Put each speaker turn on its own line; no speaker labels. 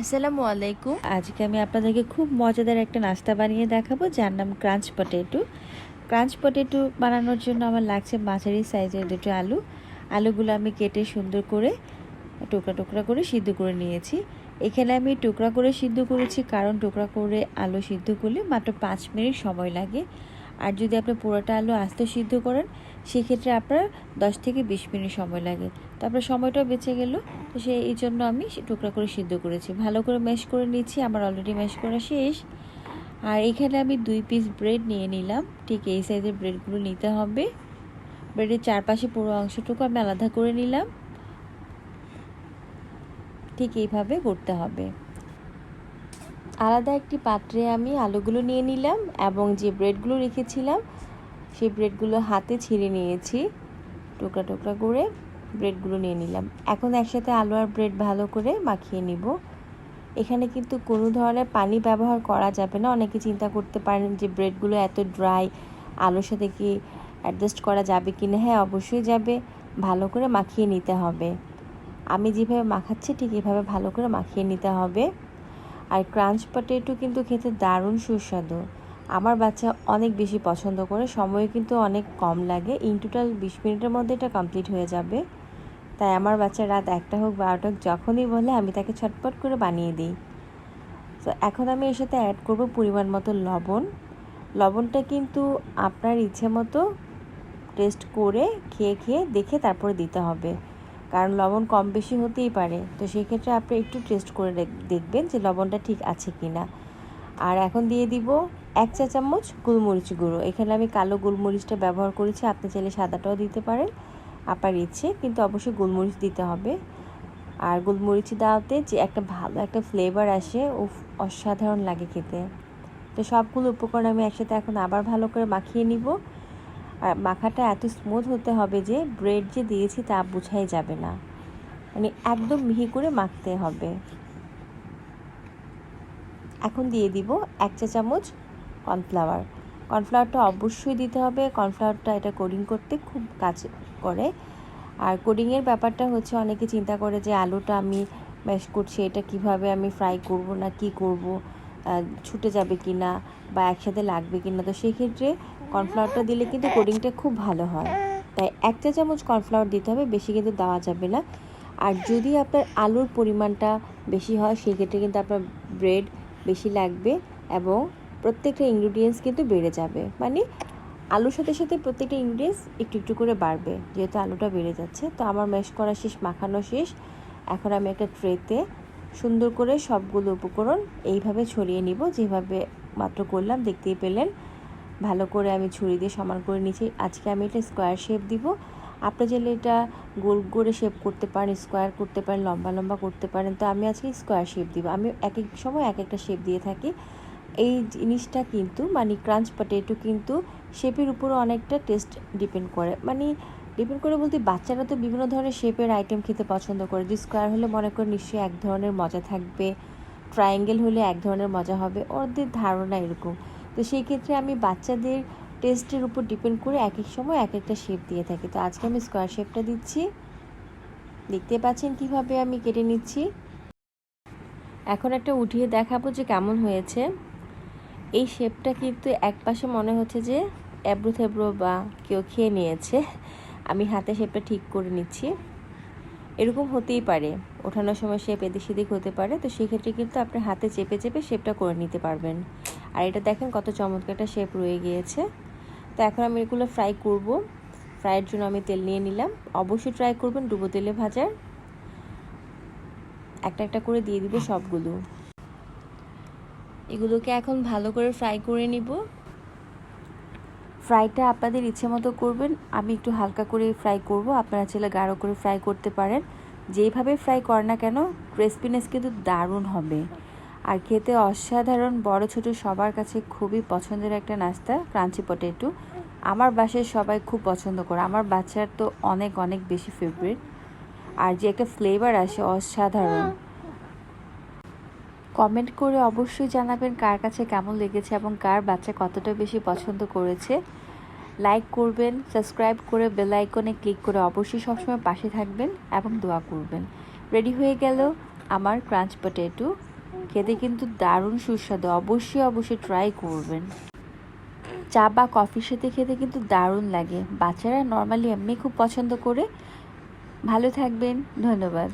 আসসালামু আলাইকুম।
আজকে আমি আপনাদেরকে খুব মজাদার একটা নাস্তা বানিয়ে দেখাবো, যার নাম ক্রাঞ্চ পটেটো। ক্রাঞ্চ পটেটো বানানোর জন্য আমার লাগছে মাঝারি সাইজের দুটো আলু। আলুগুলো আমি কেটে সুন্দর করে টুকরা টুকরা করে সিদ্ধ করে নিয়েছি। এখানে আমি টুকরা করে সিদ্ধ করেছি, কারণ টুকরা করে আলু সিদ্ধ করলে মাত্র পাঁচ মিনিট সময় লাগে। আর যদি আপনি পুরোটা আলু আস্ত সিদ্ধ করেন, সেক্ষেত্রে আপনার দশ থেকে বিশ মিনিট সময় লাগে। তারপর সময়টাও বেঁচে গেল। তো সেই এই জন্য আমি টুকরা করে সিদ্ধ করেছি। ভালো করে ম্যাশ করে নিচ্ছি আমার অলরেডি ম্যাশ করা শেষ। আর এখানে আমি দুই পিস ব্রেড নিয়ে নিলাম। ঠিক এই সাইজের ব্রেডগুলো নিতে হবে। ব্রেডের চারপাশে পুরো অংশটুকু আমি আলাদা করে নিলাম। ঠিক এইভাবে করতে হবে। আলাদা একটি পাত্রে আমি আলুগুলো নিয়ে নিলাম এবং যে ব্রেডগুলো রেখেছিলাম, সেই ব্রেডগুলো হাতে ছিঁড়ে নিয়েছি। টুকরা টুকরা করে ব্রেডগুলো নিয়ে নিলাম। এখন একসাথে আলু আর ব্রেড ভালো করে মাখিয়ে নিব। এখানে কিন্তু কোনো ধরনের পানি ব্যবহার করা যাবে না। অনেকে চিন্তা করতে পারেন যে ব্রেডগুলো এত ড্রাই, আলুর সাথে কি অ্যাডজাস্ট করা যাবে কি না হ্যাঁ অবশ্যই যাবে। ভালো করে মাখিয়ে নিতে হবে। আমি যেভাবে মাখাচ্ছি, ঠিক এভাবে ভালো করে মাখিয়ে নিতে হবে। আর ক্রাঞ্চ পটেটো কিন্তু খেতে দারুণ সুস্বাদু। আমার বাচ্চা অনেক বেশি পছন্দ করে সময় কিন্তু অনেক কম লাগে। ইন টোটাল বিশ মিনিটের মধ্যে এটা কমপ্লিট হয়ে যাবে। তাই আমার বাচ্চা রাত একটা হোক বারোটা হোক যখনই বলে, আমি তাকে ছটপট করে বানিয়ে দিই। তো এখন আমি এর সাথে অ্যাড করব পরিমাণ মতো লবণ। লবণটা কিন্তু আপনার ইচ্ছে মতো টেস্ট করে খেয়ে খেয়ে দেখে তারপরে দিতে হবে। কারণ লবণ কম বেশি হতেই পারে। তো সেক্ষেত্রে আপনি একটু টেস্ট করে দেখবেন যে লবণটা ঠিক আছে কি না আর এখন দিয়ে দিব এক চা চামচ গোলমরিচ গুঁড়ো। এখানে আমি কালো গোলমরিচটা ব্যবহার করেছি, আপনি চাইলে সাদাটাও দিতে পারেন, আপনার ইচ্ছে, কিন্তু অবশ্যই গোলমরিচ দিতে হবে। আর গোলমরিচ দেওয়াতে যে একটা ভালো একটা ফ্লেভার আসে ও অসাধারণ লাগে খেতে। তো সবগুলো উপকরণ আমি একসাথে এখন আবার ভালো করে মাখিয়ে নিব। মাখাটা এত স্মুথ হতে হবে যে ব্রেড যে দিয়েছি তা বুঝাই যাবে না। মানে একদম মিহি করে মাখতে হবে। এখন দিয়ে দিব এক চা চামচ কর্নফ্লাওয়ার কর্নফ্লাওয়ারটা অবশ্যই দিতে হবে। কর্নফ্লাওয়ারটা এটা কোডিং করতে খুব কাজ করে। আর কোডিংয়ের ব্যাপারটা হচ্ছে অনেকে চিন্তা করে যে আলুটা আমি ম্যাশ করছি, এটা কীভাবে আমি ফ্রাই করব না কি করব ছুটে যাবে কি না বা একসাথে লাগবে কি না তো সেক্ষেত্রে কর্নফ্লাওয়ারটা দিলে কিন্তু কোডিংটা খুব ভালো হয়। তাই এক চা চামচ কর্নফ্লাওয়ার দিতে হবে, বেশি কিন্তু দেওয়া যাবে না। আর যদি আপনার আলুর পরিমাণটা বেশি হয়, সেক্ষেত্রে কিন্তু আপনার ব্রেড বেশি লাগবে এবং প্রত্যেকটা ইনগ্রিডিয়েন্টস কিন্তু বেড়ে যাবে। মানে আলুর সাথে সাথে প্রত্যেকটা ইনগ্রিডিয়েন্টস একটু একটু করে বাড়বে, যেহেতু আলুটা বেড়ে যাচ্ছে। তো আমার ম্যাশ করা শেষ, মাখানো শেষ। এখন আমি একটা ট্রেতে সুন্দর করে সবগুলো উপকরণ এইভাবে ছড়িয়ে নিব, যেভাবে মাত্র করলাম, দেখতেই পেলেন। ভালো করে আমি ছুরি দিয়ে সমান করে নিয়েছি। আজকে আমি এটা স্কোয়ার শেপ দিব। আপনি চাইলে এটা গোল করে শেপ করতে পারেন স্কোয়ার করতে পারেন, লম্বা লম্বা করতে পারেন। তো আমি আজকে স্কোয়ার শেপ দিব। আমি এক এক সময় এক একটা শেপ দিয়ে থাকি। এই জিনিসটা কিন্তু মানে ক্রাঞ্চ পটেটো কিন্তু শেপের উপরও অনেকটা টেস্ট ডিপেন্ড করে। মানে ডিপেন্ড করে বলতে বাচ্চারা তো বিভিন্ন ধরনের শেপের আইটেম খেতে পছন্দ করে। যে স্কোয়ার হলে মনে করে নিশ্চয়ই এক ধরনের মজা থাকবে ট্রায়াঙ্গেল হলে এক ধরনের মজা হবে ওদের ধারণা এরকম। তো সেই ক্ষেত্রে আমি বাচ্চাদের টেস্টের উপর ডিপেন্ড করে এক এক সময় এক একটা শেপ দিয়ে থাকি। তো আজকে আমি স্কোয়ার শেপটা দিচ্ছি। দেখতে পাচ্ছেন কীভাবে আমি কেটে নিচ্ছি। এখন একটা উঠিয়ে দেখাবো যে কেমন হয়েছে। এই শেপটা কিন্তু এক পাশে মনে হচ্ছে যে এবড়ো থেব্রো বা কেউ খেয়ে নিয়েছে। আমি হাতে শেপটা ঠিক করে নিচ্ছি। এরকম হতেই পারে। ওঠানোর সময় শেপ এদিক সেদিক হতে পারে। তো সেক্ষেত্রে কিন্তু আপনি হাতে চেপে চেপে শেপটা করে নিতে পারবেন। আর এটা দেখেন কত চমৎকার একটা শেপ রয়ে গিয়েছে। তো এখন আমি এগুলো ফ্রাই করব। ফ্রাইয়ের জন্য আমি তেল নিয়ে নিলাম। অবশ্যই ট্রাই করবেন ডুবো তেলে ভাজার। একটা একটা করে দিয়ে দিব সবগুলো। এগুলোকে এখন ভালো করে ফ্রাই করে নিব। ফ্রাইটা আপনাদের ইচ্ছে মতো করবেন। আমি একটু হালকা করে ফ্রাই করব। আপনারা চাইলে গাঢ় করে ফ্রাই করতে পারেন। যেইভাবে ফ্রাই কর না কেন ক্রিসপিনেস কিন্তু দারুণ হবে। আর খেতে অসাধারণ বড় ছোট সবার কাছে খুবই পছন্দের একটা নাস্তা, ক্রাঞ্চি পটেটো। আমার বাসায় সবাই খুব পছন্দ করে। আমার বাচ্চার তো অনেক অনেক বেশি ফেভারিট আর যে একটা ফ্লেভার আসে, অসাধারণ। কমেন্ট করে অবশ্যই জানাবেন কার কাছে কেমন লেগেছে এবং কার বাচ্চা কতটা বেশি পছন্দ করেছে। লাইক করবেন সাবস্ক্রাইব করে বেল আইকনে ক্লিক করে অবশ্যই সবসময় পাশে থাকবেন এবং দোয়া করবেন। রেডি হয়ে গেল আমার ক্রাঞ্চ পটেটো খেতে কিন্তু দারুণ সুস্বাদু। অবশ্যই অবশ্যই ট্রাই করবেন। চা বা কফির সাথে খেতে কিন্তু দারুণ লাগে। বাচ্চারা নর্মালি এমনি খুব পছন্দ করে। ভালো থাকবেন। ধন্যবাদ।